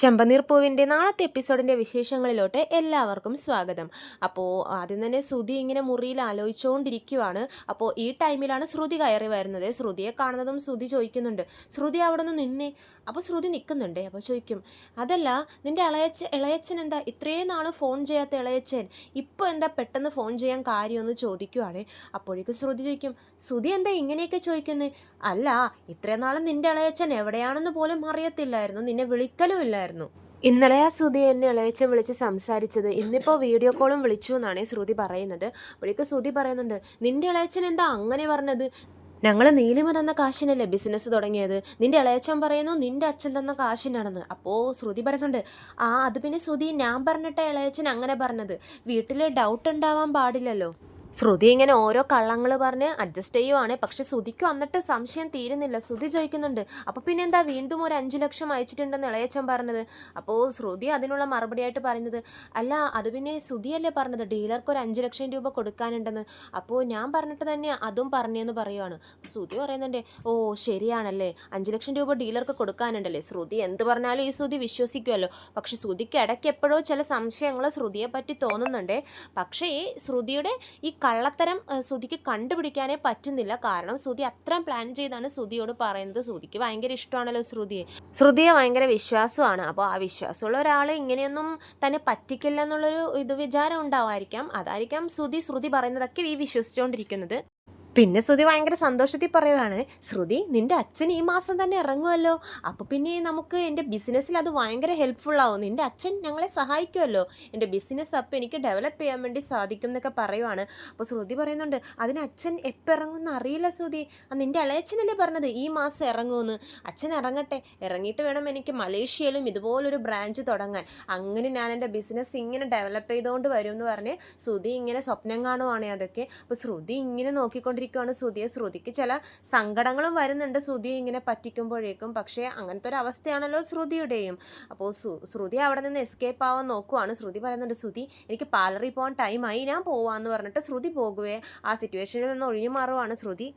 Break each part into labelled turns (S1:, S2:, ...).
S1: ചെമ്പനീർ പൂവിന്റെ നാളത്തെ എപ്പിസോഡിന്റെ വിശേഷങ്ങളിലോട്ട് എല്ലാവർക്കും സ്വാഗതം. അപ്പോൾ ആദ്യം തന്നെ ശ്രുതി ഇങ്ങനെ മുറിയിൽ ആലോചിച്ചുകൊണ്ടിരിക്കുവാണ് അപ്പോൾ ഈ ടൈമിലാണ് ശ്രുതി കയറി വരുന്നത്. ശ്രുതിയെ കാണുന്നതും ശ്രുതി ചോദിക്കുന്നുണ്ട് ശ്രുതി അവിടെ നിന്ന്? നിന്നേ അപ്പോൾ ശ്രുതി നിൽക്കുന്നുണ്ട്. അപ്പോൾ ചോദിക്കും അതല്ല നിന്റെ ഇളയച്ച ഇളയച്ചൻ എന്താ? ഇത്രയും നാൾ ഫോൺ ചെയ്യാത്ത ഇളയച്ചൻ. ഇപ്പോൾ എന്താ പെട്ടെന്ന് ഫോൺ ചെയ്യാൻ കാര്യമെന്ന് ചോദിക്കുവാണ്. അപ്പോഴേക്കും ശ്രുതി ചോദിക്കും ശ്രുതി എന്താ ഇങ്ങനെയൊക്കെ ചോദിക്കുന്നത് അല്ല ഇത്രയും നാളും നിന്റെ ഇളയച്ചൻ എവിടെയാണെന്ന് പോലും അറിയത്തില്ലായിരുന്നു. നിന്നെ വിളിക്കലും ഇല്ലായിരുന്നു ഇന്നലെ ആ ശ്രുതി എന്നെ ഇളയച്ച വിളിച്ച് സംസാരിച്ചത്. ഇന്നിപ്പോൾ വീഡിയോ കോളും വിളിച്ചു എന്നാണ് ശ്രുതി പറയുന്നത്. അപ്പോഴേക്ക് ശ്രുതി പറയുന്നുണ്ട് നിന്റെ ഇളയച്ചൻ എന്താ അങ്ങനെ പറഞ്ഞത്? ഞങ്ങൾ നീലിമ തന്ന കാശിനല്ലേ ബിസിനസ് തുടങ്ങിയത്? നിന്റെ ഇളയച്ചൻ പറയുന്നു നിന്റെ അച്ഛൻ തന്ന കാശിനാണെന്ന്. അപ്പോൾ ശ്രുതി പറയുന്നുണ്ട് ആ അത് പിന്നെ ശ്രുതി ഞാൻ പറഞ്ഞിട്ട ഇളയച്ചൻ അങ്ങനെ പറഞ്ഞത്. വീട്ടിൽ ഡൗട്ട് ഉണ്ടാവാൻ പാടില്ലല്ലോ. ശ്രുതി ഇങ്ങനെ ഓരോ കള്ളങ്ങൾ പറഞ്ഞ് അഡ്ജസ്റ്റ് ചെയ്യുവാണ്. പക്ഷെ ശ്രുതിക്ക് വന്നിട്ട് സംശയം തീരുന്നില്ല. ശ്രുതി ചോദിക്കുന്നുണ്ട് അപ്പോൾ പിന്നെ എന്താ വീണ്ടും ഒരു അഞ്ച് ലക്ഷം അയച്ചിട്ടുണ്ടെന്ന് ഇളയച്ചൻ പറഞ്ഞത്? അപ്പോൾ ശ്രുതി അതിനുള്ള മറുപടിയായിട്ട് പറയുന്നത് അല്ല അത് പിന്നെ ശ്രുതിയല്ലേ പറഞ്ഞത്? ഡീലർക്ക് ഒരു അഞ്ച് ലക്ഷം രൂപ കൊടുക്കാനുണ്ടെന്ന്. അപ്പോൾ ഞാൻ പറഞ്ഞിട്ട് തന്നെ അതും പറഞ്ഞെന്ന് പറയുവാണ്. ശ്രുതി പറയുന്നുണ്ട് ഓ ശരിയാണല്ലേ. അഞ്ച് ലക്ഷം രൂപ ഡീലർക്ക് കൊടുക്കാനുണ്ടല്ലേ. ശ്രുതി എന്ത് പറഞ്ഞാലും ഈ ശ്രുതി വിശ്വസിക്കുമല്ലോ പക്ഷെ ശ്രുതിക്ക് ഇടയ്ക്ക് എപ്പോഴോ ചില സംശയങ്ങൾ ശ്രുതിയെ പറ്റി തോന്നുന്നുണ്ട്. പക്ഷേ ശ്രുതിയുടെ ഈ കള്ളത്തരം ശ്രുതിക്ക് കണ്ടുപിടിക്കാനേ പറ്റുന്നില്ല. കാരണം ശ്രുതി അത്രയും പ്ലാൻ ചെയ്താണ് ശ്രുതിയോട് പറയുന്നത്. ശ്രുതിക്ക് ഭയങ്കര ഇഷ്ടമാണല്ലോ ശ്രുതിയെ ശ്രുതിയെ ഭയങ്കര വിശ്വാസമാണ്. അപ്പോൾ ആ വിശ്വാസമുള്ള ഒരാൾ ഇങ്ങനെയൊന്നും തന്നെ പറ്റിക്കില്ല എന്നുള്ളൊരു ഇത് വിചാരം ഉണ്ടാവായിരിക്കാം. അതായിരിക്കാം ശ്രുതി ശ്രുതി പറയുന്നതൊക്കെ ഈ വിശ്വസിച്ചുകൊണ്ടിരിക്കുന്നത്. പിന്നെ ശ്രുതി ഭയങ്കര സന്തോഷത്തിൽ പറയുവാണ് ശ്രുതി നിന്റെ അച്ഛൻ ഈ മാസം തന്നെ ഇറങ്ങുമല്ലോ അപ്പോൾ പിന്നെ നമുക്ക് എന്റെ ബിസിനസ്സിൽ അത് ഭയങ്കര ഹെൽപ്ഫുള്ളാവും നിന്റെ അച്ഛൻ ഞങ്ങളെ സഹായിക്കുമല്ലോ എന്റെ ബിസിനസ് അപ്പോൾ എനിക്ക് ഡെവലപ്പ് ചെയ്യാൻ വേണ്ടി സാധിക്കും എന്നൊക്കെ പറയുവാണ്. അപ്പോൾ ശ്രുതി പറയുന്നുണ്ട് അതിന് അച്ഛൻ എപ്പോൾ ഇറങ്ങുമെന്ന് അറിയില്ല ശ്രുതി. ആ നിന്റെ ഇളയച്ചനല്ലേ പറഞ്ഞത് ഈ മാസം ഇറങ്ങുമെന്ന്. അച്ഛൻ ഇറങ്ങട്ടെ. ഇറങ്ങിയിട്ട് വേണം എനിക്ക് മലേഷ്യയിലും ഇതുപോലൊരു ബ്രാഞ്ച് തുടങ്ങാൻ. അങ്ങനെ ഞാൻ എന്റെ ബിസിനസ് ഇങ്ങനെ ഡെവലപ്പ് ചെയ്തുകൊണ്ട് വരും എന്ന് പറഞ്ഞ് ശ്രുതി ഇങ്ങനെ സ്വപ്നം കാണുവാണ് അതൊക്കെ. അപ്പോൾ ശ്രുതി ഇങ്ങനെ നോക്കിക്കൊണ്ടിരിക്കുകയാണ് സുധിയെ. ശ്രുതിക്ക് ചില സങ്കടങ്ങളും വരുന്നുണ്ട്. ശ്രുതിയെ ഇങ്ങനെ പറ്റിക്കുമ്പോഴേക്കും. പക്ഷേ അങ്ങനത്തെ ഒരു അവസ്ഥയാണല്ലോ ശ്രുതിയുടെയും. അപ്പോൾ ശ്രുതി അവിടെ നിന്ന് എസ്കേപ്പ് ആവാൻ നോക്കുവാണ്. ശ്രുതി പറയുന്നുണ്ട് ശ്രുതി എനിക്ക് പാലറി പോകാൻ ടൈമായി ഞാൻ പോവാന്ന് പറഞ്ഞിട്ട് ശ്രുതി പോകുകയെ ആ സിറ്റുവേഷനിൽ നിന്ന് ഒഴിഞ്ഞു മാറുവാണ് ശ്രുതി.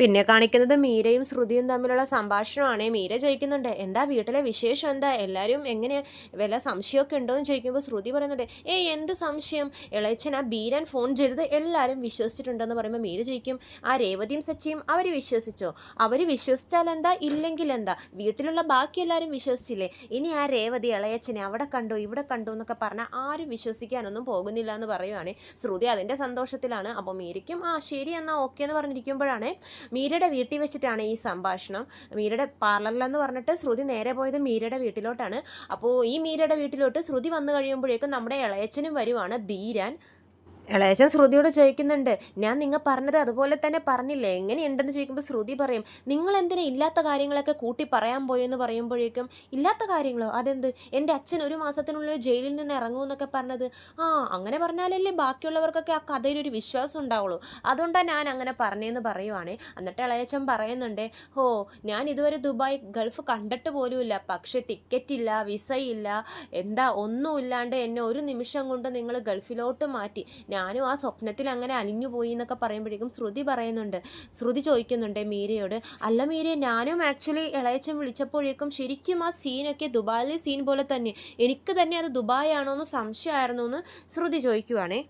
S1: പിന്നെ കാണിക്കുന്നത് മീരയും ശ്രുതിയും തമ്മിലുള്ള സംഭാഷണമാണ്. മീര ചോദിക്കുന്നുണ്ട് എന്താ വീട്ടിലെ വിശേഷം? എന്താ? എല്ലാവരും എങ്ങനെ? വല്ല സംശയമൊക്കെ ഉണ്ടോ എന്ന് ചോദിക്കുമ്പോൾ ശ്രുതി പറയുന്നുണ്ട് ഏയ് എന്ത് സംശയം? ഇളയച്ചൻ ആ ബീരൻ ഫോൺ ചെയ്തത് എല്ലാവരും വിശ്വസിച്ചിട്ടുണ്ടെന്ന് പറയുമ്പോൾ മീര ചോദിക്കും ആ രേവതിയും സച്ചിയും അവർ വിശ്വസിച്ചോ? അവർ വിശ്വസിച്ചാൽ എന്താ? ഇല്ലെങ്കിൽ എന്താ? വീട്ടിലുള്ള ബാക്കി എല്ലാവരും വിശ്വസിച്ചില്ലേ? ഇനി ആ രേവതി ഇളയച്ചനെ അവിടെ കണ്ടോ ഇവിടെ കണ്ടോ എന്നൊക്കെ പറഞ്ഞാൽ ആരും വിശ്വസിക്കാനൊന്നും പോകുന്നില്ല എന്ന് പറയുവാണ്. ശ്രുതി അതിന്റെ സന്തോഷത്തിലാണ്. അപ്പോൾ മീരയ്ക്കും ആ ശരി എന്നാൽ ഓക്കെ എന്ന് പറഞ്ഞിരിക്കുമ്പോഴാണ് മീരയുടെ വീട്ടിൽ വെച്ചിട്ടാണ് ഈ സംഭാഷണം. മീരയുടെ പാർലറിലെന്ന് പറഞ്ഞിട്ട് ശ്രുതി നേരെ പോയത് മീരയുടെ വീട്ടിലോട്ടാണ്. അപ്പോൾ ഈ മീരയുടെ വീട്ടിലോട്ട് ശ്രുതി വന്നു കഴിയുമ്പോഴേക്കും നമ്മുടെ ഇളയച്ചനും വരുവാണ് ബീരാൻ ഇളയച്ചൻ ശ്രുതിയോട് ചോദിക്കുന്നുണ്ട് ഞാൻ നിങ്ങൾ പറഞ്ഞത് അതുപോലെ തന്നെ പറഞ്ഞില്ലേ? എങ്ങനെയുണ്ടെന്ന് ചോദിക്കുമ്പോൾ ശ്രുതി പറയും നിങ്ങൾ എന്തിനാ ഇല്ലാത്ത കാര്യങ്ങളൊക്കെ കൂട്ടി പറയാൻ പോയെന്ന് പറയുമ്പോഴേക്കും ഇല്ലാത്ത കാര്യങ്ങളോ? അതെന്ത്? എന്റെ അച്ഛൻ ഒരു മാസത്തിനുള്ളിൽ ജയിലിൽ നിന്ന് ഇറങ്ങുമെന്നൊക്കെ പറഞ്ഞത്. ആ അങ്ങനെ പറഞ്ഞാലല്ലേ ബാക്കിയുള്ളവർക്കൊക്കെ ആ കഥയിലൊരു വിശ്വാസം ഉണ്ടാവുള്ളൂ. അതുകൊണ്ടാണ് ഞാൻ അങ്ങനെ പറഞ്ഞതെന്ന് പറയുവാണേ. എന്നിട്ട് ഇളയച്ചൻ പറയുന്നുണ്ട് ഹോ ഞാൻ ഇതുവരെ ദുബായ് ഗൾഫ് കണ്ടിട്ട് പോലുമില്ല. പക്ഷേ ടിക്കറ്റ് ഇല്ല വിസയില്ല എന്താ ഒന്നുമില്ലാണ്ട് എന്നെ ഒരു നിമിഷം കൊണ്ട് നിങ്ങൾ ഗൾഫിലോട്ട് മാറ്റി. ഞാനും ആ സ്വപ്നത്തിൽ അങ്ങനെ അലിഞ്ഞു പോയി എന്നൊക്കെ പറയുമ്പോഴേക്കും ശ്രുതി പറയുന്നുണ്ട്. ശ്രുതി ചോദിക്കുന്നുണ്ട് മീരയോട് അല്ല മീരയെ ഞാനും ആക്ച്വലി ഇളയച്ചൻ വിളിച്ചപ്പോഴേക്കും ശരിക്കും ആ സീനൊക്കെ ദുബായിലെ സീൻ പോലെ തന്നെ. എനിക്ക് തന്നെ അത് ദുബായ് ആണോ എന്ന് സംശയമായിരുന്നു എന്ന് ശ്രുതി ചോദിക്കുവാണേ.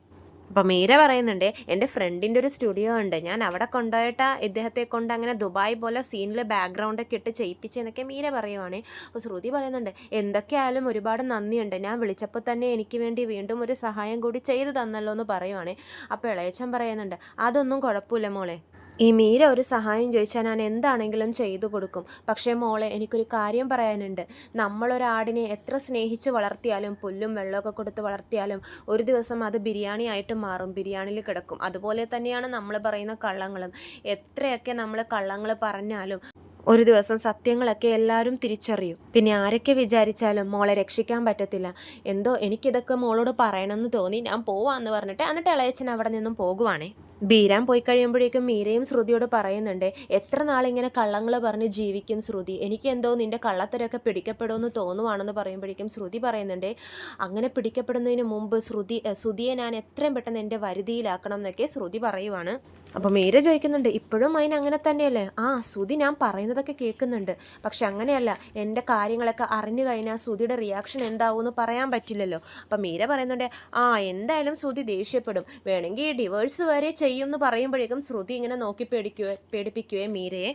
S1: അപ്പോൾ മീര പറയുന്നുണ്ട് എന്റെ ഫ്രണ്ടിന്റെ ഒരു സ്റ്റുഡിയോ ഉണ്ട്. ഞാൻ അവിടെ കൊണ്ടുപോയിട്ട് ഇദ്ദേഹത്തെ കൊണ്ട് അങ്ങനെ ദുബായ് പോലെ സീനിൽ ബാക്ക്ഗ്രൗണ്ടൊക്കെ ഇട്ട് ചെയ്യിപ്പിച്ചെന്നൊക്കെ മീര പറയുവാണ്. അപ്പോൾ ശ്രുതി പറയുന്നുണ്ട് എന്തൊക്കെയായാലും ഒരുപാട് നന്ദിയുണ്ട്. ഞാൻ വിളിച്ചപ്പോൾ തന്നെ എനിക്ക് വേണ്ടി വീണ്ടും ഒരു സഹായം കൂടി ചെയ്തു തന്നല്ലോ എന്ന് പറയുവാണ്. അപ്പോൾ ഇളയച്ചൻ പറയുന്നുണ്ട് അതൊന്നും കുഴപ്പമില്ല മോളെ. ഈ മീര ഒരു സഹായം ചോദിച്ചാൽ ഞാൻ എന്താണെങ്കിലും ചെയ്തു കൊടുക്കും. പക്ഷേ മോളെ എനിക്കൊരു കാര്യം പറയാനുണ്ട്. നമ്മളൊരാടിനെ എത്ര സ്നേഹിച്ച് വളർത്തിയാലും പുല്ലും വെള്ളമൊക്കെ കൊടുത്ത് വളർത്തിയാലും ഒരു ദിവസം അത് ബിരിയാണി ആയിട്ട് മാറും. ബിരിയാണിയിൽ കിടക്കും. അതുപോലെ തന്നെയാണ് നമ്മൾ പറയുന്ന കള്ളങ്ങളും. എത്രയൊക്കെ നമ്മൾ കള്ളങ്ങൾ പറഞ്ഞാലും ഒരു ദിവസം സത്യങ്ങളൊക്കെ എല്ലാവരും തിരിച്ചറിയും. പിന്നെ ആരൊക്കെ വിചാരിച്ചാലും മോളെ രക്ഷിക്കാൻ പറ്റത്തില്ല. എന്തോ എനിക്കിതൊക്കെ മോളോട് പറയണമെന്ന് തോന്നി. ഞാൻ പോവാന്ന് പറഞ്ഞിട്ട് എന്നിട്ട് ഇളയച്ചൻ അവിടെ നിന്നും പോകുവാണേ. ബീരാൻ പോയി കഴിയുമ്പോഴേക്കും മീരയും ശ്രുതിയോട് പറയുന്നുണ്ട് എത്ര നാളിങ്ങനെ കള്ളങ്ങൾ പറഞ്ഞ് ജീവിക്കും ശ്രുതി? എനിക്ക് എന്തോ നിന്റെ കള്ളത്തരമൊക്കെ പിടിക്കപ്പെടുമെന്ന് തോന്നുവാണെന്ന് പറയുമ്പോഴേക്കും ശ്രുതി പറയുന്നുണ്ട് അങ്ങനെ പിടിക്കപ്പെടുന്നതിന് മുമ്പ് ശ്രുതി ശ്രുതിയെ ഞാൻ എത്രയും പെട്ടെന്ന് എന്റെ വരുതിയിലാക്കണം എന്നൊക്കെ ശ്രുതി പറയുവാണ്. അപ്പോൾ മീര ചോദിക്കുന്നുണ്ട് ഇപ്പോഴും അതിന് അങ്ങനെ തന്നെയല്ലേ? ആ ശ്രുതി ഞാൻ പറയുന്നതൊക്കെ കേൾക്കുന്നുണ്ട്. പക്ഷെ അങ്ങനെയല്ല എന്റെ കാര്യങ്ങളൊക്കെ അറിഞ്ഞു കഴിഞ്ഞാൽ ശ്രുതിയുടെ റിയാക്ഷൻ എന്താവും എന്ന് പറയാൻ പറ്റില്ലല്ലോ. അപ്പം മീര പറയുന്നുണ്ട് ആ എന്തായാലും ശ്രുതി ദേഷ്യപ്പെടും. വേണമെങ്കിൽ ഡിവേഴ്സ് വരെ ചെയ്യും. എന്ന് പറയുമ്പോഴേക്കും ശ്രുതി ഇങ്ങനെ നോക്കി പേടിക്കുകയോ പേടിപ്പിക്കുകയും മീരയെ.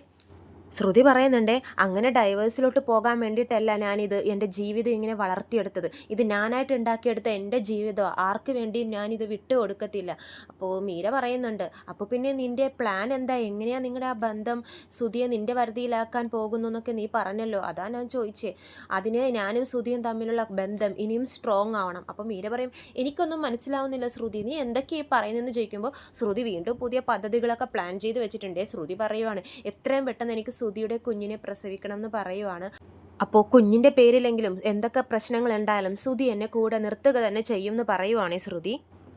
S1: ശ്രുതി പറയുന്നുണ്ട് അങ്ങനെ ഡൈവേഴ്സിലോട്ട് പോകാൻ വേണ്ടിയിട്ടല്ല ഞാനിത് എന്റെ ജീവിതം ഇങ്ങനെ വളർത്തിയെടുത്തത്. ഇത് ഞാനായിട്ട് ഉണ്ടാക്കിയെടുത്ത എന്റെ ജീവിതം. ആർക്ക് വേണ്ടിയും ഞാനിത് വിട്ടു കൊടുക്കത്തില്ല അപ്പോൾ മീര പറയുന്നുണ്ട് അപ്പോൾ പിന്നെ നിന്റെ പ്ലാൻ എന്താ? എങ്ങനെയാണ് നിങ്ങളുടെ ആ ബന്ധം ശ്രുതിയെ നിന്റെ വരുതിയിലാക്കാൻ പോകുന്നു എന്നൊക്കെ നീ പറഞ്ഞല്ലോ. അതാ ഞാൻ ചോദിച്ചേ. അതിന് ഞാനും ശ്രുതിയും തമ്മിലുള്ള ബന്ധം ഇനിയും സ്ട്രോങ് ആവണം. അപ്പോൾ മീര പറയും എനിക്കൊന്നും മനസ്സിലാവുന്നില്ല ശ്രുതി. നീ എന്തൊക്കെയാണ് പറയുന്നതെന്ന് ചോദിക്കുമ്പോൾ ശ്രുതി വീണ്ടും പുതിയ പദ്ധതികളൊക്കെ പ്ലാൻ ചെയ്ത് വെച്ചിട്ടുണ്ട്. ശ്രുതി പറയുവാണ് എത്രയും പെട്ടെന്ന് എനിക്ക് ശ്രുതിയുടെ കുഞ്ഞിനെ പ്രസവിക്കണം എന്ന് പറയുവാണ്. അപ്പോൾ കുഞ്ഞിന്റെ പേരിലെങ്കിലും എന്തൊക്കെ പ്രശ്നങ്ങൾ ഉണ്ടായാലും ശ്രുതി എന്നെ കൂടെ നിർത്തുക തന്നെ ചെയ്യുമെന്ന് പറയുവാണേ ശ്രുതി.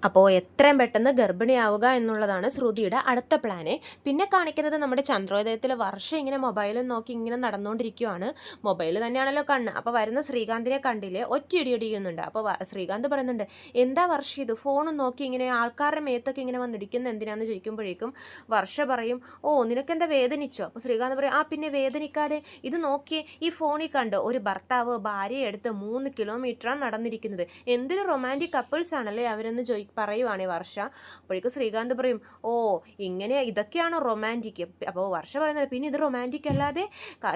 S1: അപ്പോൾ എത്രയും പെട്ടെന്ന് ഗർഭിണിയാവുക എന്നുള്ളതാണ് ശ്രുതിയുടെ അടുത്ത പ്ലാന് പിന്നെ കാണിക്കുന്നത് നമ്മുടെ ചന്ദ്രോദയത്തിൽ വർഷം ഇങ്ങനെ മൊബൈലും നോക്കി ഇങ്ങനെ നടന്നുകൊണ്ടിരിക്കുവാണ് മൊബൈൽ തന്നെയാണല്ലോ കണ്ണ്. അപ്പോൾ വരുന്ന ശ്രീകാന്തിനെ കണ്ടില്ലേ? ഒറ്റ ഇടി അപ്പോൾ ശ്രീകാന്ത് പറയുന്നുണ്ട് എന്താ വർഷം ഇത്? ഫോണും നോക്കി ഇങ്ങനെ ആൾക്കാരുടെ മേത്തൊക്കെ ഇങ്ങനെ വന്നിടിക്കുന്ന എന്തിനാന്ന് ചോദിക്കുമ്പോഴേക്കും വർഷ പറയും ഓ നിനക്കെന്താ വേദനിച്ചോ? അപ്പോൾ ശ്രീകാന്ത് പറയും ആ പിന്നെ വേദനിക്കാതെ ഇത് നോക്കിയേ ഈ ഫോണിൽ കണ്ട്? ഒരു ഭർത്താവ് ഭാര്യയെ എടുത്ത് മൂന്ന് കിലോമീറ്ററാണ് നടന്നിരിക്കുന്നത്. എന്തൊരു റൊമാന്റിക് കപ്പിൾസ് ആണല്ലേ അവരെന്ന് ചോദി പറയുവാണേ വർഷ. അപ്പോഴേക്കും ശ്രീകാന്ത് പറയും ഓ ഇങ്ങനെ ഇതൊക്കെയാണ് റൊമാന്റിക് അപ്പോൾ വർഷ പറയുന്നത് പിന്നെ ഇത് റൊമാന്റിക് അല്ലാതെ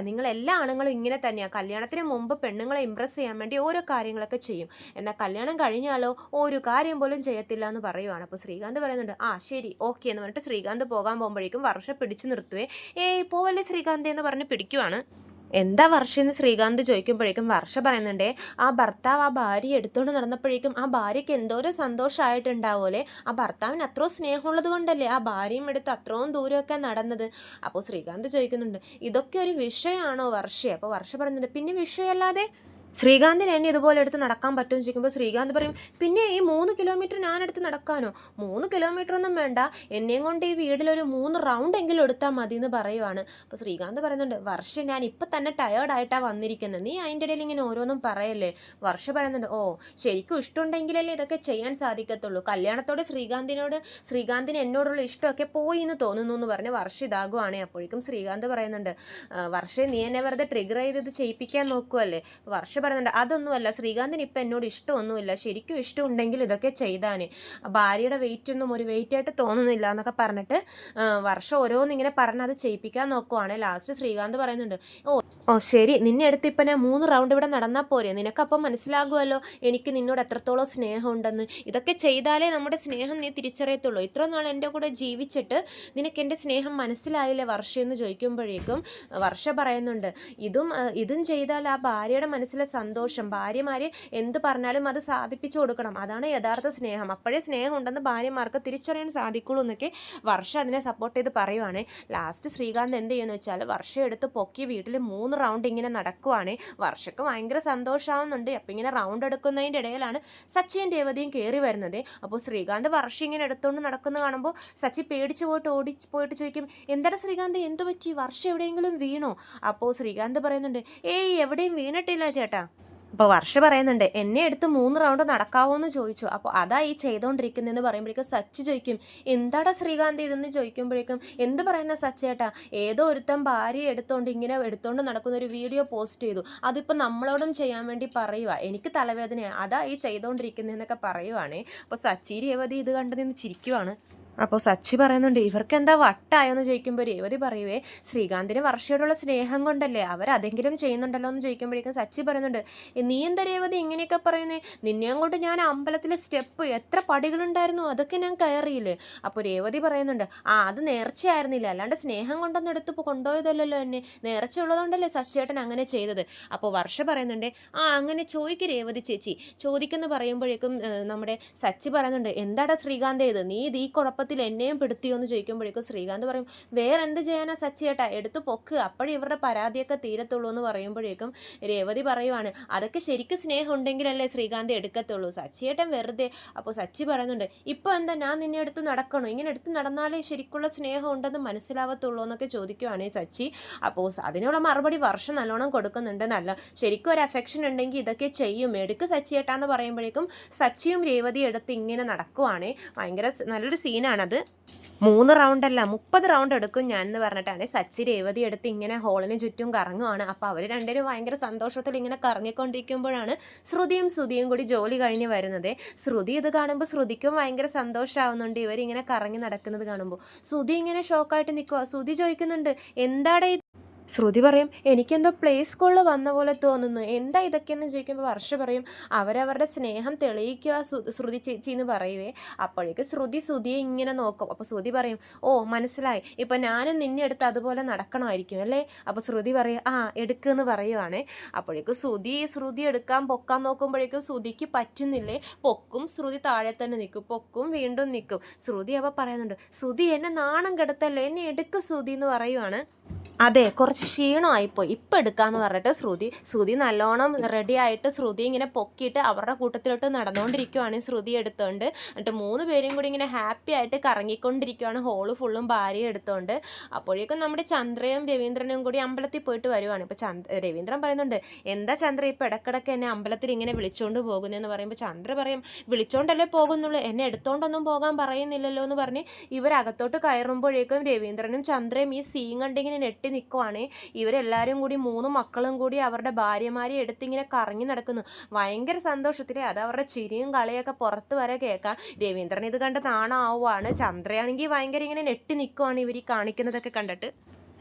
S1: നിങ്ങൾ എല്ലാ ആണുങ്ങളും ഇങ്ങനെ തന്നെയാണ് കല്യാണത്തിന് മുമ്പ് പെണ്ണുങ്ങളെ ഇമ്പ്രസ് ചെയ്യാൻ വേണ്ടി ഓരോ കാര്യങ്ങളൊക്കെ ചെയ്യും. എന്നാൽ കല്യാണം കഴിഞ്ഞാലോ ഒരു കാര്യം പോലും ചെയ്യത്തില്ല എന്ന് പറയുവാണ്. അപ്പോൾ ശ്രീകാന്ത് പറയുന്നുണ്ട് ആ ശരി ഓക്കെ എന്ന് പറഞ്ഞിട്ട് ശ്രീകാന്ത് പോകാൻ പോകുമ്പോഴേക്കും വർഷ പിടിച്ചു നിർത്തുവേ. ഏയ് പോവല്ലേ ശ്രീകാന്ത് എന്ന് പറഞ്ഞ് പിടിക്കുവാണ്. എന്താ വർഷ എന്ന് ശ്രീകാന്ത് ചോദിക്കുമ്പോഴേക്കും വർഷ പറയുന്നുണ്ടേ ആ ഭർത്താവ് ആ ഭാര്യ എടുത്തുകൊണ്ട് നടന്നപ്പോഴേക്കും ആ ഭാര്യയ്ക്ക് എന്തോരം സന്തോഷമായിട്ടുണ്ടാവുമല്ലേ ആ ഭർത്താവിന് അത്രോ സ്നേഹമുള്ളത് കൊണ്ടല്ലേ ആ ഭാര്യയും എടുത്ത് അത്രയും ദൂരമൊക്കെ നടന്നത്? അപ്പോൾ ശ്രീകാന്ത് ചോദിക്കുന്നുണ്ട് ഇതൊക്കെ ഒരു വിഷയമാണോ വർഷ? അപ്പോൾ വർഷ പറയുന്നുണ്ട് പിന്നെ വിഷയമല്ലാതെ? ശ്രീകാന്തിന് എന്നെ ഇതുപോലെ എടുത്ത് നടക്കാൻ പറ്റുമെന്ന് ചോദിക്കുമ്പോൾ ശ്രീകാന്ത് പറയും പിന്നെ ഈ മൂന്ന് കിലോമീറ്റർ ഞാൻ എടുത്ത് നടക്കാനോ? മൂന്ന് കിലോമീറ്റർ ഒന്നും വേണ്ട. എന്നെയും കൊണ്ട് ഈ വീട്ടിലൊരു മൂന്ന് റൗണ്ട് എങ്കിലും എടുത്താൽ മതി എന്ന് പറയുവാണ്. അപ്പോൾ ശ്രീകാന്ത് പറയുന്നുണ്ട് വർഷ ഞാൻ ഇപ്പം തന്നെ ടയേർഡായിട്ടാണ് വന്നിരിക്കുന്നത് നീ അതിന്റെ ഇടയിൽ ഇങ്ങനെ ഓരോന്നും പറയല്ലേ? വർഷ പറയുന്നുണ്ട് ഓ ശരിക്കും ഇഷ്ടമുണ്ടെങ്കിലല്ലേ ഇതൊക്കെ ചെയ്യാൻ സാധിക്കത്തുള്ളൂ. കല്യാണത്തോടെ ശ്രീകാന്തിനോട് ശ്രീകാന്തിന് എന്നോടുള്ള ഇഷ്ടമൊക്കെ പോയി എന്ന് തോന്നുന്നു എന്ന് പറഞ്ഞ് വർഷ ഇതാകുവാണേ. അപ്പോഴേക്കും ശ്രീകാന്ത് പറയുന്നുണ്ട് "ആ, വർഷ നീ എന്നെ വെറുതെ ട്രിഗർ ചെയ്ത് ഇത് ചെയ്യിപ്പിക്കാൻ നോക്കുവല്ലേ? വർഷ പറയുന്നുണ്ട് അതൊന്നുമല്ല ശ്രീകാന്തിന് ഇപ്പം എന്നോട് ഇഷ്ടമൊന്നുമില്ല. ശരിക്കും ഇഷ്ടമുണ്ടെങ്കിൽ ഇതൊക്കെ ചെയ്താനേ. ഭാര്യയുടെ വെയിറ്റ് ഒന്നും ഒരു വെയിറ്റായിട്ട് തോന്നുന്നില്ല എന്നൊക്കെ പറഞ്ഞിട്ട് വർഷം ഓരോന്നിങ്ങനെ പറഞ്ഞ് അത് ചെയ്യിപ്പിക്കാൻ നോക്കുവാണ്. ലാസ്റ്റ് ശ്രീകാന്ത് പറയുന്നുണ്ട് ഓ ഓ ശരി. നിന്നെ അടുത്ത് ഇപ്പം ഞാൻ മൂന്ന് റൗണ്ട് ഇവിടെ നടന്നാൽ പോരെ. നിനക്കപ്പം മനസ്സിലാകുമല്ലോ എനിക്ക് നിന്നോട് എത്രത്തോളം സ്നേഹമുണ്ടെന്ന്. ഇതൊക്കെ ചെയ്താലേ നമ്മുടെ സ്നേഹം നീ തിരിച്ചറിയത്തുള്ളൂ. ഇത്ര നാൾ എന്റെ കൂടെ ജീവിച്ചിട്ട് നിനക്ക് എന്റെ സ്നേഹം മനസ്സിലായില്ലേ? വർഷ എന്ന് ചോദിക്കുമ്പോഴേക്കും വർഷ പറയുന്നുണ്ട് ഇതും ഇതും ചെയ്താൽ ആ ഭാര്യയുടെ മനസ്സിലെ സന്തോഷം. ഭാര്യമാർ എന്ത് പറഞ്ഞാലും അത് സാധിപ്പിച്ചു കൊടുക്കണം. അതാണ് യഥാർത്ഥ സ്നേഹം. അപ്പോഴേ സ്നേഹം ഉണ്ടെന്ന് ഭാര്യമാർക്ക് തിരിച്ചറിയാൻ സാധിക്കുള്ളൂ എന്നൊക്കെ വർഷ അതിനെ സപ്പോർട്ട് ചെയ്ത് പറയുവാണ്. ലാസ്റ്റ് ശ്രീകാന്ത് എന്ത് ചെയ്യുമെന്ന് വെച്ചാൽ വർഷം എടുത്ത് പൊക്കി വീട്ടിൽ മൂന്ന് റൗണ്ട് ഇങ്ങനെ നടക്കുവാണ്. വർഷക്ക് ഭയങ്കര സന്തോഷമാവുന്നുണ്ട് അപ്പം ഇങ്ങനെ റൗണ്ട് എടുക്കുന്നതിന്റെ ഇടയിലാണ് സച്ചിയും ദേവതയും കയറി വരുന്നത്. അപ്പോൾ ശ്രീകാന്ത് വർഷം ഇങ്ങനെ എടുത്തുകൊണ്ട് നടക്കുന്ന കാണുമ്പോൾ സച്ചി പേടിച്ച് പോയിട്ട് ഓടി പോയിട്ട് ചോദിക്കും എന്താണ് ശ്രീകാന്ത് എന്ത് പറ്റി? വർഷം എവിടെയെങ്കിലും വീണോ? അപ്പോൾ ശ്രീകാന്ത് പറയുന്നുണ്ട് ഏയ് എവിടെയും വീണിട്ടില്ല ചേട്ടാ. അപ്പോൾ വർഷ പറയുന്നുണ്ട് എന്നെ എടുത്ത് മൂന്ന് റൗണ്ട് നടക്കാവോ എന്ന് ചോദിച്ചു. അപ്പോൾ അതാ ഈ ചെയ്തുകൊണ്ടിരിക്കുന്നതെന്ന് പറയുമ്പോഴേക്കും സച്ച് ചോദിക്കും എന്താടാ ശ്രീകാന്ത് ഇതെന്ന് ചോദിക്കുമ്പോഴേക്കും എന്ത് പറയുന്ന സച്ചേട്ടാ ഏതോ ഒരുത്തൻ ഭാര്യ എടുത്തോണ്ട് ഇങ്ങനെ എടുത്തോണ്ട് നടക്കുന്ന ഒരു വീഡിയോ പോസ്റ്റ് ചെയ്തു. അതിപ്പോൾ നമ്മളോടും ചെയ്യാൻ വേണ്ടി പറയുക എനിക്ക് തലവേദനയാണ് അതാ ഈ ചെയ്തുകൊണ്ടിരിക്കുന്നതെന്നൊക്കെ പറയുവാണേ. അപ്പോൾ സച്ചി രേവതി ഇത് കണ്ട് ചിരിക്കുവാണ്. അപ്പോൾ സച്ചി പറയുന്നുണ്ട് ഇവർക്ക് എന്താ വട്ടായോ എന്ന് ചോദിക്കുമ്പോൾ രേവതി പറയുവേ ശ്രീകാന്തിന് വർഷയോടുള്ള സ്നേഹം കൊണ്ടല്ലേ അവർ അതെങ്കിലും ചെയ്യുന്നുണ്ടല്ലോ എന്ന് ചോദിക്കുമ്പോഴേക്കും സച്ചി പറയുന്നുണ്ട് നീ എന്താ രേവതി ഇങ്ങനെയൊക്കെ പറയുന്നേ? നിന്നെ അങ്ങോട്ട് ഞാൻ അമ്പലത്തിലെ സ്റ്റെപ്പ് എത്ര പടികളുണ്ടായിരുന്നു? അതൊക്കെ ഞാൻ കയറിയില്ലേ? അപ്പോൾ രേവതി പറയുന്നുണ്ട് ആ അത് നേർച്ചയായിരുന്നില്ല. അല്ലാണ്ട് സ്നേഹം കൊണ്ടൊന്നും എടുത്ത് കൊണ്ടുപോയതല്ലോ എന്നെ. നേർച്ച ഉള്ളതുകൊണ്ടല്ലേ സച്ചേട്ടൻ അങ്ങനെ ചെയ്തത്. അപ്പോൾ വർഷ പറയുന്നുണ്ട് ആ അങ്ങനെ ചോദിക്ക് രേവതി ചേച്ചി. ചോദിക്കുന്നു പറയുമ്പോഴേക്കും നമ്മുടെ സച്ചി പറയുന്നുണ്ട് എന്താടാ ശ്രീകാന്ത് ഇത്? നീ ഈ കുഴപ്പത്തിൽ കുഴപ്പത്തിൽ എന്നെയും പെടുത്തിയോ എന്ന് ചോദിക്കുമ്പോഴേക്കും ശ്രീകാന്ത് പറയും വേറെ എന്ത് ചെയ്യാനാ സച്ചിയേട്ടാ എടുത്ത് പൊക്ക്. അപ്പോഴേ ഇവരുടെ പരാതിയൊക്കെ തീരത്തുള്ളൂ എന്ന് പറയുമ്പോഴേക്കും രേവതി പറയുവാണ് അതൊക്കെ ശരിക്കും സ്നേഹം ഉണ്ടെങ്കിലല്ലേ ശ്രീകാന്ത് എടുക്കത്തുള്ളൂ. സച്ചിയേട്ടൻ വെറുതെ അപ്പോൾ സച്ചി പറയുന്നുണ്ട് ഇപ്പോൾ എന്താ? ഞാൻ നിന്നെ എടുത്ത് നടക്കണോ? ഇങ്ങനെ എടുത്ത് നടന്നാലേ ശരിക്കുള്ള സ്നേഹം ഉണ്ടെന്ന് മനസ്സിലാവത്തുള്ളൂ എന്നൊക്കെ ചോദിക്കുവാണ് സച്ചി. അപ്പോൾ അതിനുള്ള മറുപടി വർഷം നല്ലോണം കൊടുക്കുന്നുണ്ട്. നല്ല ശരിക്കും ഒരു അഫെക്ഷൻ ഉണ്ടെങ്കിൽ ഇതൊക്കെ ചെയ്യും. എടുക്ക് സച്ചിയേട്ടാന്ന് പറയുമ്പോഴേക്കും സച്ചിയും രേവതി എടുത്ത് ഇങ്ങനെ നടക്കുവാണ്. ഭയങ്കര നല്ലൊരു നല്ലൊരു സീനാണത് മൂന്ന് റൗണ്ട് അല്ല മുപ്പത് റൗണ്ട് എടുക്കും ഞാൻ എന്ന് പറഞ്ഞിട്ടാണ് സച്ചി രേവതി എടുത്ത് ഇങ്ങനെ ഹോളിന് ചുറ്റും കറങ്ങുവാണ്. അപ്പോൾ അവർ രണ്ടുപേരും ഭയങ്കര സന്തോഷത്തിൽ ഇങ്ങനെ കറങ്ങിക്കൊണ്ടിരിക്കുമ്പോഴാണ് ശ്രുതിയും ശ്രുതിയും കൂടി ജോലി കഴിഞ്ഞ് വരുന്നത്. ശ്രുതി ഇത് കാണുമ്പോൾ ശ്രുതിക്കും ഭയങ്കര സന്തോഷമാവുന്നുണ്ട് ഇവരിങ്ങനെ കറങ്ങി നടക്കുന്നത് കാണുമ്പോൾ ശ്രുതി ഇങ്ങനെ ഷോക്കായിട്ട് നിൽക്കുക ശ്രുതി ചോദിക്കുന്നുണ്ട് എന്താടെ ശ്രുതി പറയും എനിക്കെന്തോ പ്ലേ സ്കൂളിൽ വന്ന പോലെ തോന്നുന്നു. എന്താ ഇതൊക്കെയെന്ന് ചോദിക്കുമ്പോൾ വർഷ പറയും അവരവരുടെ സ്നേഹം തെളിയിക്കുക ശ്രു- ശ്രുതി ചേച്ചി എന്ന് പറയുവേ. അപ്പോഴേക്ക് ശ്രുതി ശ്രുതിയെ ഇങ്ങനെ നോക്കും. അപ്പോൾ ശ്രുതി പറയും ഓ മനസ്സിലായി. ഇപ്പം ഞാനും നിന്നെ എടുത്ത് അതുപോലെ നടക്കണമായിരിക്കും അല്ലേ? അപ്പോൾ ശ്രുതി പറയും ആ എടുക്കുമെന്ന് പറയുവാണേ. അപ്പോഴേക്കും ശ്രുതി ശ്രുതി എടുക്കാൻ പൊക്കാൻ നോക്കുമ്പോഴേക്കും ശ്രുതിക്ക് പറ്റുന്നില്ലേ? പൊക്കും ശ്രുതി താഴെ തന്നെ നിൽക്കും. പൊക്കും വീണ്ടും നിൽക്കും. ശ്രുതി അവ പറയുന്നുണ്ട് ശ്രുതി എന്നെ നാണം കെടുത്തല്ലേ? എന്നെ എടുക്കും ശ്രുതി എന്ന് പറയുവാണ്. അതെ കുറച്ച് ക്ഷീണമായിപ്പോയി. ഇപ്പം എടുക്കാന്ന് പറഞ്ഞിട്ട് ശ്രുതി ശ്രുതി നല്ലോണം റെഡി ആയിട്ട് ശ്രുതി ഇങ്ങനെ പൊക്കിയിട്ട് അവരുടെ കൂട്ടത്തിലോട്ട് നടന്നുകൊണ്ടിരിക്കുവാണ് ശ്രുതി എടുത്തുകൊണ്ട് എന്നിട്ട് മൂന്ന് പേരും കൂടി ഇങ്ങനെ ഹാപ്പി ആയിട്ട് കറങ്ങിക്കൊണ്ടിരിക്കുവാണ്. ഹോൾ ഫുള്ളും ഭാര്യ എടുത്തുകൊണ്ട് അപ്പോഴേക്കും നമ്മുടെ ചന്ദ്രയും രവീന്ദ്രനും കൂടി അമ്പലത്തിൽ പോയിട്ട് വരുവാണ്. ഇപ്പോൾ ചന്ദ്ര രവീന്ദ്രൻ പറയുന്നുണ്ട് എന്താ ചന്ദ്ര ഇപ്പോൾ ഇടക്കിടക്ക് എന്നെ അമ്പലത്തിൽ ഇങ്ങനെ വിളിച്ചുകൊണ്ട് പോകുന്നതെന്ന് പറയുമ്പോൾ ചന്ദ്ര പറയും വിളിച്ചോണ്ടല്ലേ പോകുന്നുള്ളൂ. എന്നെ എടുത്തോണ്ടൊന്നും പോകാൻ പറയുന്നില്ലല്ലോ എന്ന് പറഞ്ഞ് ഇവരകത്തോട്ട് കയറുമ്പോഴേക്കും രവീന്ദ്രനും ചന്ദ്രയും ഈ സീൻ കണ്ടിങ്ങനെ ഞെട്ടി നിൽക്കുവാണ് ഇവരെല്ലാവരും കൂടി മൂന്ന് മക്കളും കൂടി അവരുടെ ഭാര്യമാരെ എടുത്തിങ്ങനെ കറങ്ങി നടക്കുന്നു. ഭയങ്കര സന്തോഷത്തിലേ. അത് അവരുടെ ചിരിയും കളിയൊക്കെ പുറത്ത് വരെ കേൾക്കാം രവീന്ദ്രൻ ഇത് കണ്ട് നാണാവുകയാണ് ചന്ദ്രയാണെങ്കിൽ ഭയങ്കര ഇങ്ങനെ നെട്ടി നിൽക്കുവാണ് ഇവർ ഈ കാണിക്കുന്നതൊക്കെ കണ്ടിട്ട്.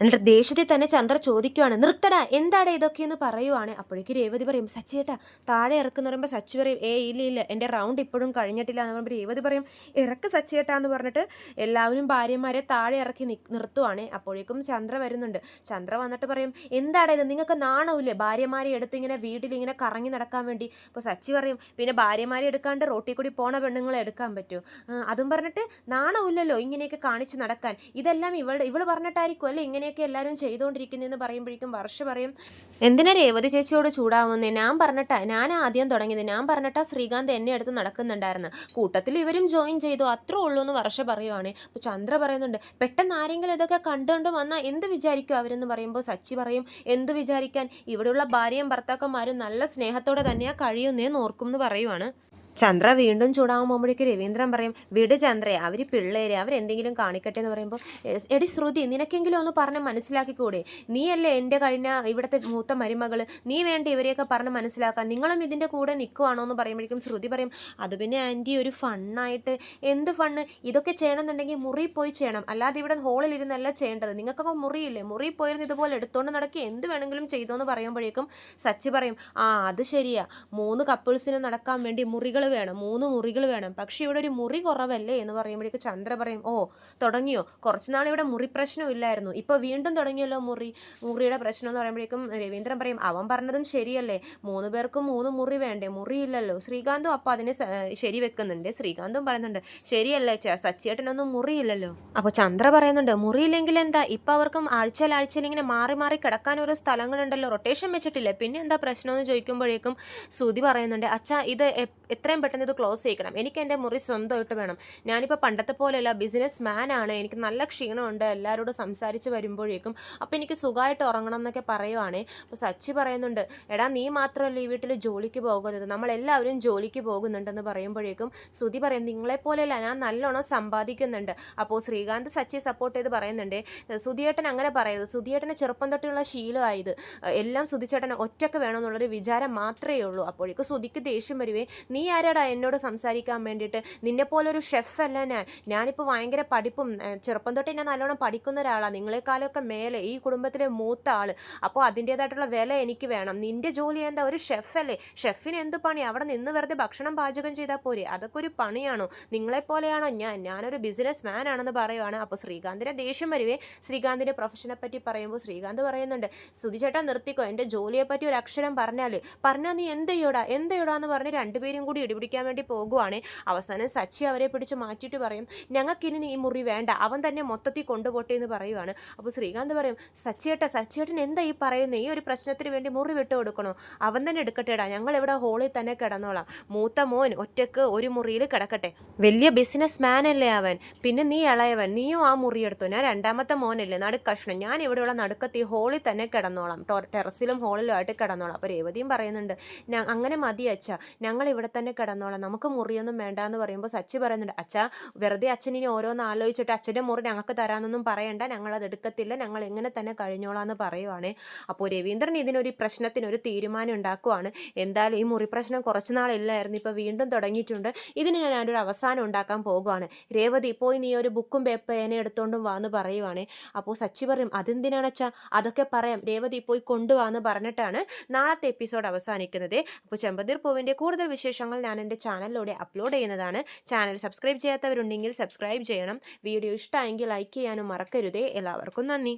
S1: എന്നിട്ട് ദേഷ്യത്തിൽ തന്നെ ചന്ദ്ര ചോദിക്കുവാണ് നിർത്തടാ എന്താടാ ഇതൊക്കെയെന്ന് പറയുവാണ്. അപ്പോഴേക്ക് രേവതി പറയും സച്ചിയേട്ടാ താഴെ ഇറക്കുന്ന പറയുമ്പോൾ സച്ചി പറയും ഏ ഇല്ല ഇല്ല എന്റെ റൗണ്ട് ഇപ്പോഴും കഴിഞ്ഞിട്ടില്ല. എന്ന് പറയുമ്പോൾ രേവതി പറയും ഇറക്ക് സച്ചിയേട്ടാ എന്ന് പറഞ്ഞിട്ട് എല്ലാവരും ഭാര്യമാരെ താഴെ ഇറക്കി നിർത്തുവാണ്. അപ്പോഴേക്കും ചന്ദ്ര വരുന്നുണ്ട്. ചന്ദ്ര വന്നിട്ട് പറയും എന്താടാ ഇത്? നിങ്ങൾക്ക് നാണവില്ലേ ഭാര്യമാരെ എടുത്ത് ഇങ്ങനെ വീട്ടിൽ ഇങ്ങനെ കറങ്ങി നടക്കാൻ വേണ്ടി. അപ്പോൾ സച്ചി പറയും പിന്നെ ഭാര്യമാരെ എടുക്കാണ്ട് റോട്ടിൽ കൂടി പോണ പെണ്ണുങ്ങളെ എടുക്കാൻ പറ്റുമോ അതും പറഞ്ഞിട്ട് നാണവില്ലല്ലോ ഇങ്ങനെയൊക്കെ കാണിച്ച് നടക്കാൻ. ഇതെല്ലാം ഇവളുടെ ഇവൾ പറഞ്ഞിട്ടായിരിക്കും അല്ലേ? ഇങ്ങനെയൊക്കെ എല്ലാവരും ചെയ്തുകൊണ്ടിരിക്കുന്നതെന്ന് പറയുമ്പോഴേക്കും വർഷ പറയും എന്തിനാ രേവതി ചേച്ചിയോട് ചൂടാവുന്നത് ഞാൻ പറഞ്ഞിട്ടാ ഞാൻ ആദ്യം തുടങ്ങിയത്. ഞാൻ പറഞ്ഞിട്ടാ ശ്രീകാന്ത് എന്നെ അടുത്ത് നടക്കുന്നുണ്ടായിരുന്നു. കൂട്ടത്തിൽ ഇവരും ജോയിൻ ചെയ്തു. അത്രേ ഉള്ളൂ എന്ന് വർഷ പറയുവാണ്. അപ്പോൾ ചന്ദ്ര പറയുന്നുണ്ട് പെട്ടെന്ന് ആരെങ്കിലും ഇതൊക്കെ കണ്ടുകൊണ്ട് വന്നാൽ എന്ത് വിചാരിക്കും അവരെന്ന് പറയുമ്പോൾ സച്ചി പറയും എന്ത് വിചാരിക്കാൻ? ഇവിടെയുള്ള ഭാര്യയും ഭർത്താക്കന്മാരും നല്ല സ്നേഹത്തോടെ തന്നെയാ കഴിയുന്നേന്ന് ഓർക്കും എന്ന് പറയുവാണ്. ചന്ദ്ര വീണ്ടും ചൂടാകുമ്പോഴേക്ക് രവീന്ദ്രൻ പറയും വിട് ചന്ദ്രയെ അവർ പിള്ളേരെ അവരെന്തെങ്കിലും കാണിക്കട്ടെ എന്ന് പറയുമ്പോൾ എടി ശ്രുതി നിനക്കെങ്കിലും ഒന്ന് പറഞ്ഞ് മനസ്സിലാക്കിക്കൂടെ? നീയല്ലേ എന്റെ കഴിഞ്ഞ ഇവിടുത്തെ മൂത്ത മരുമകൾ നീ വേണ്ട ഇവരെയൊക്കെ പറഞ്ഞ് മനസ്സിലാക്കാൻ. നിങ്ങളും ഇതിന്റെ കൂടെ നിൽക്കുവാണോ എന്ന് പറയുമ്പോഴേക്കും ശ്രുതി പറയും അത് പിന്നെ ആന്റി ഒരു ഫണ്ണായിട്ട് എന്ത് ഫണ്ണ്? ഇതൊക്കെ ചെയ്യണമെന്നുണ്ടെങ്കിൽ മുറി പോയി ചെയ്യണം. അല്ലാതെ ഇവിടെ ഹോളിലിരുന്നല്ല ചെയ്യേണ്ടത്. നിങ്ങൾക്കൊക്കെ മുറിയില്ലേ? മുറി പോയിരുന്ന് ഇതുപോലെ എടുത്തുകൊണ്ട് നടക്കി. എന്ത് വേണമെങ്കിലും ചെയ്തോ എന്ന് പറയുമ്പോഴേക്കും സച്ചി പറയും ആ അത് ശരിയാ. മൂന്ന് കപ്പിൾസിന് നടക്കാൻ വേണ്ടി മുറികൾ വേണം മൂന്ന് മുറികൾ വേണം. പക്ഷേ ഇവിടെ ഒരു മുറി കുറവല്ലേ എന്ന് പറയുമ്പോഴേക്കും ചന്ദ്ര പറയും ഓ തുടങ്ങിയോ? കുറച്ച് നാൾ ഇവിടെ മുറി പ്രശ്നം ഇല്ലായിരുന്നു. ഇപ്പോൾ വീണ്ടും തുടങ്ങിയല്ലോ മുറി. മുറിയുടെ പ്രശ്നം എന്ന് പറയുമ്പോഴേക്കും രവീന്ദ്രൻ പറയും അവൻ പറഞ്ഞതും ശരിയല്ലേ. മൂന്ന് പേർക്കും മൂന്ന് മുറി വേണ്ടേ? മുറിയില്ലല്ലോ. ശ്രീകാന്തും അപ്പം അതിനെ ശരി വെക്കുന്നുണ്ട്. ശ്രീകാന്തും പറയുന്നുണ്ട് ശരിയല്ലേ സച്ചിയേട്ടനൊന്നും മുറിയില്ലല്ലോ. അപ്പോൾ ചന്ദ്ര പറയുന്നുണ്ട് മുറിയില്ലെങ്കിൽ എന്താ? ഇപ്പം അവർക്കും ആഴ്ചയിൽ ആഴ്ചയിൽ ഇങ്ങനെ മാറി മാറി കിടക്കാൻ ഓരോ സ്ഥലങ്ങളുണ്ടല്ലോ. റൊട്ടേഷൻ വെച്ചിട്ടില്ലേ? പിന്നെ എന്താ പ്രശ്നം? എന്ന് ചോദിക്കുമ്പോഴേക്കും ശ്രുതി പറയുന്നുണ്ട് അച്ഛാ ഇത് എ- എത്രയും പെട്ടെന്ന് ഇത് ക്ലോസ് ചെയ്യിക്കണം. എനിക്ക് എന്റെ മുറി സ്വന്തമായിട്ട് വേണം. ഞാനിപ്പോൾ പണ്ടത്തെ പോലെയല്ല ബിസിനസ് മാൻ ആണ്. എനിക്ക് നല്ല ക്ഷീണമുണ്ട്. എല്ലാവരോടും സംസാരിച്ച് വരുമ്പോഴേക്കും അപ്പോൾ എനിക്ക് സുഖമായിട്ട് ഉറങ്ങണം എന്നൊക്കെ പറയുവാണേ. അപ്പോൾ സച്ചി പറയുന്നുണ്ട് എടാ നീ മാത്രമല്ല ഈ വീട്ടിൽ ജോലിക്ക് പോകുന്നത്? നമ്മളെല്ലാവരും ജോലിക്ക് പോകുന്നുണ്ടെന്ന് പറയുമ്പോഴേക്കും ശ്രുതി പറയും നിങ്ങളെപ്പോലെയല്ല ഞാൻ നല്ലോണം സമ്പാദിക്കുന്നുണ്ട്. അപ്പോൾ ശ്രീകാന്ത് സച്ചി സപ്പോർട്ട് ചെയ്ത് പറയുന്നുണ്ട് സുധിയേട്ടൻ അങ്ങനെ പറയരുത്. സുധിയേട്ടന് ചെറുപ്പം തൊട്ടുള്ള ശീലമായത് എല്ലാം സുധിച്ചേട്ടൻ ഒറ്റയ്ക്ക് വേണമെന്നുള്ളൊരു വിചാരം മാത്രമേ ഉള്ളൂ. അപ്പോഴേക്കും സുധിക്ക് ദേഷ്യം വരുവേ നീ ആരാടാ എന്നോട് സംസാരിക്കാൻ വേണ്ടിയിട്ട്? നിന്നെപ്പോലൊരു ഷെഫല്ല ഞാൻ. ഞാനിപ്പോൾ ഭയങ്കര പഠിപ്പും ചെറുപ്പം തൊട്ടേ ഞാൻ നല്ലോണം പഠിക്കുന്ന ഒരാളാണ് നിങ്ങളെക്കാളൊക്കെ മേലെ ഈ കുടുംബത്തിലെ മൂത്ത ആൾ അപ്പോൾ അതിന്റേതായിട്ടുള്ള വില എനിക്ക് വേണം. നിന്റെ ജോലി എന്താ? ഒരു ഷെഫല്ലേ? ഷെഫിന് എന്ത് പണി അവിടെ നിന്ന് വെറുതെ ഭക്ഷണം പാചകം ചെയ്താൽ പോരെ. അതൊക്കെ ഒരു പണിയാണോ? നിങ്ങളെപ്പോലെയാണോ ഞാൻ? ഞാനൊരു ബിസിനസ് മാൻ ആണെന്ന് പറയുവാണ്. അപ്പോൾ ശ്രീകാന്തിനെ ദേഷ്യം വരുവേ. ശ്രീകാന്തിന്റെ പ്രൊഫഷനെ പറ്റി പറയുമ്പോൾ ശ്രീകാന്ത് പറയുന്നുണ്ട് സുധിചേട്ടാ നിർത്തിക്കോ. എന്റെ ജോലിയെ പറ്റി ഒരു അക്ഷരം പറഞ്ഞാൽ പറഞ്ഞാൽ നീ എന്ത് ചെയ്യോടാ? എന്ത് ചെയ്യോടാ എന്ന് പറഞ്ഞ് രണ്ടുപേരും കൂടി പിടിപിടിക്കാൻ വേണ്ടി പോകുവാണ്. അവസാനം സച്ചി അവരെ പിടിച്ച് മാറ്റിയിട്ട് പറയും ഞങ്ങൾക്കിനി ഈ മുറി വേണ്ട അവൻ തന്നെ മൊത്തത്തിൽ കൊണ്ടുപോട്ടെ എന്ന് പറയുവാണ്. അപ്പോൾ ശ്രീകാന്ത് പറയും സച്ചിയേട്ട സച്ചിയേട്ടൻ എന്താ ഈ പറയുന്നത് ഈ ഒരു പ്രശ്നത്തിന് വേണ്ടി മുറി വിട്ടു കൊടുക്കണോ? അവൻ തന്നെ എടുക്കട്ടെടാ ഞങ്ങൾ ഇവിടെ ഹോളിൽ തന്നെ കിടന്നോളാം. മൂത്ത മോൻ ഒറ്റയ്ക്ക് ഒരു മുറിയിൽ കിടക്കട്ടെ. വലിയ ബിസിനസ് മാൻ അല്ലേ അവൻ? പിന്നെ നീ ഇളയവൻ നീയും ആ മുറി എടുത്തു? ഞാൻ രണ്ടാമത്തെ മോനല്ലേ നടുക്കഷ്ണം ഞാൻ ഇവിടെയുള്ള നടുക്കത്ത് ഹോളിൽ തന്നെ കിടന്നോളാം. ടെറസിലും ഹോളിലും ആയിട്ട് കിടന്നോളാം. അപ്പോൾ രേവതിയും പറയുന്നുണ്ട് "ഞ- അങ്ങനെ മതി അച്ഛ ഞങ്ങൾ ഇവിടെ തന്നെ കിടന്നോളാം. നമുക്ക് മുറിയൊന്നും വേണ്ട എന്ന് പറയുമ്പോൾ സച്ചി പറയുന്നുണ്ട് അച്ഛ വെറുതെ അച്ഛൻ ഇനി ഓരോന്ന് ആലോചിച്ചിട്ട് അച്ഛന്റെ മുറി ഞങ്ങൾക്ക് തരാമെന്നൊന്നും പറയണ്ട ഞങ്ങൾ അത് എടുക്കത്തില്ല ഞങ്ങൾ എങ്ങനെ തന്നെ കഴിഞ്ഞോളാം എന്ന് പറയുവാണ്. അപ്പോൾ രവീന്ദ്രൻ ഇതിനൊരു പ്രശ്നത്തിനൊരു തീരുമാനം ഉണ്ടാക്കുവാണ്. എന്തായാലും ഈ മുറി പ്രശ്നം കുറച്ച് നാളില്ലായിരുന്നു ഇപ്പോൾ വീണ്ടും തുടങ്ങിയിട്ടുണ്ട്. ഇതിന് ഞാനൊരു അവസാനം ഉണ്ടാക്കാൻ പോകുവാണ്. രേവതി പോയി നീ ഒരു ബുക്കും പേപ്പ പേന എടുത്തോണ്ടും വാന്ന് പറയുവാണേ. അപ്പോൾ സച്ചി പറയും അതെന്തിനാണ് അച്ഛാ? അതൊക്കെ പറയാം. രേവതി പോയി കൊണ്ടുവാന്ന് പറഞ്ഞിട്ടാണ് നാളത്തെ എപ്പിസോഡ് അവസാനിക്കുന്നത്. അപ്പോൾ ചെമ്പതിർ പൂവിന്റെ കൂടുതൽ വിശേഷങ്ങൾ ഞാൻ എന്റെ ചാനലിലൂടെ അപ്ലോഡ് ചെയ്യുന്നതാണ്. ചാനൽ സബ്സ്ക്രൈബ് ചെയ്യാത്തവരുണ്ടെങ്കിൽ സബ്സ്ക്രൈബ് ചെയ്യണം. വീഡിയോ ഇഷ്ടമായെങ്കിൽ ലൈക്ക് ചെയ്യാനും മറക്കരുതേ. എല്ലാവർക്കും നന്ദി.